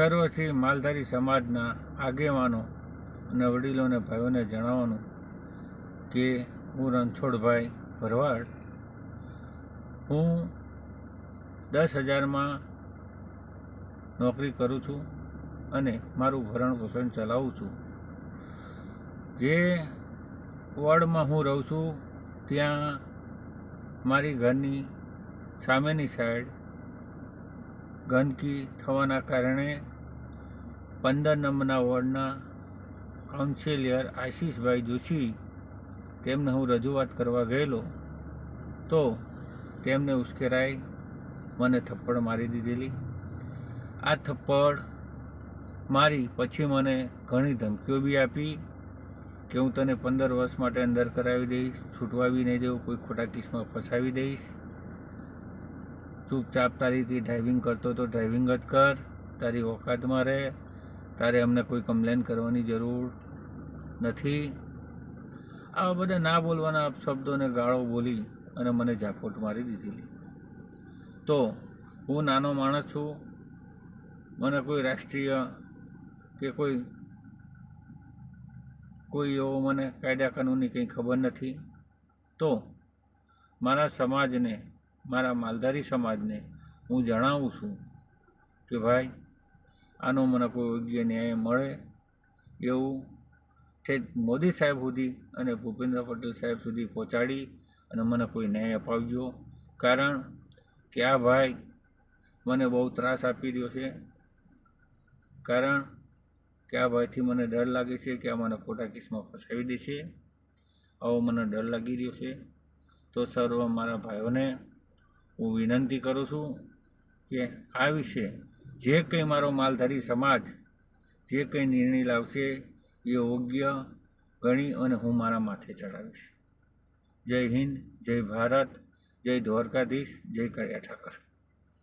સર્વશ્રી માલધારી સમાજના આગેવાનો અને વડીલોને ભાઈઓને જણાવવાનું કે હું રણછોડભાઈ ભરવાડ. હું દસ હજારમાં નોકરી કરું છું અને મારું ભરણ પોષણ ચલાવું છું. જે વોર્ડમાં હું રહું છું, ત્યાં મારી ઘરની સામેની સાઈડ ગંદકી થવાના કારણે પંદર નંબરના વોર્ડના કાઉન્સિલર આશીષભાઈ જોશી, તેમને હું રજૂઆત કરવા ગયેલો, તો તેમને ઉશ્કેરાઈ મને થપ્પડ મારી દીધેલી. આ થપ્પડ મારી, પછી મને ઘણી ધમકીઓ બી આપી કે હું તને પંદર વર્ષ માટે અંદર કરાવી દઈશ, છૂટવા બી નહીં દેવું, કોઈ ખોટા કેસમાં ફસાવી દઈશ. ચૂપચાપ તારીથી ડ્રાઇવિંગ કરતો તો ડ્રાઇવિંગ જ કર. તારી ઓકાતમાં રહે. તારે અમને કોઈ કમ્પ્લેન કરવાની જરૂર નથી. આવા બધા ના બોલવાના શબ્દોને ગાળો બોલી અને મને ઝાપોટ મારી દીધેલી. તો હું નાનો માણસ છું. મને કોઈ રાષ્ટ્રીય કે કોઈ કોઈ એવો મને કાયદા કાનૂનની કંઈ ખબર નથી. તો મારા સમાજને મારા માલધારી સમાજને હું જણાવું છું કે ભાઈ, આનો મને કોઈ યોગ્ય ન્યાય મળે એવું ઠેઠ મોદી સાહેબ સુધી અને ભૂપેન્દ્ર પટેલ સાહેબ સુધી પહોંચાડી અને મને કોઈ ન્યાય અપાવજો. કારણ કે આ ભાઈ મને બહુ ત્રાસ આપી રહ્યો છે. કારણ કે આ ભાઈથી મને ડર લાગે છે કે આ મને ખોટા કેસમાં ફસાવી દેશે. આવો મને ડર લાગી રહ્યો છે. તો સર્વ મારા ભાઈઓને હું વિનંતી કરું છું કે આ વિશે જે કંઈ મારો માલધારી સમાજ જે કંઈ નિર્ણય લાવશે એ યોગ્ય, ગણી અને હું મારા માથે ચડાવીશ જય હિન્દ, જય ભારત, જય દ્વારકાધીશ, જય કળિયા ઠાકર.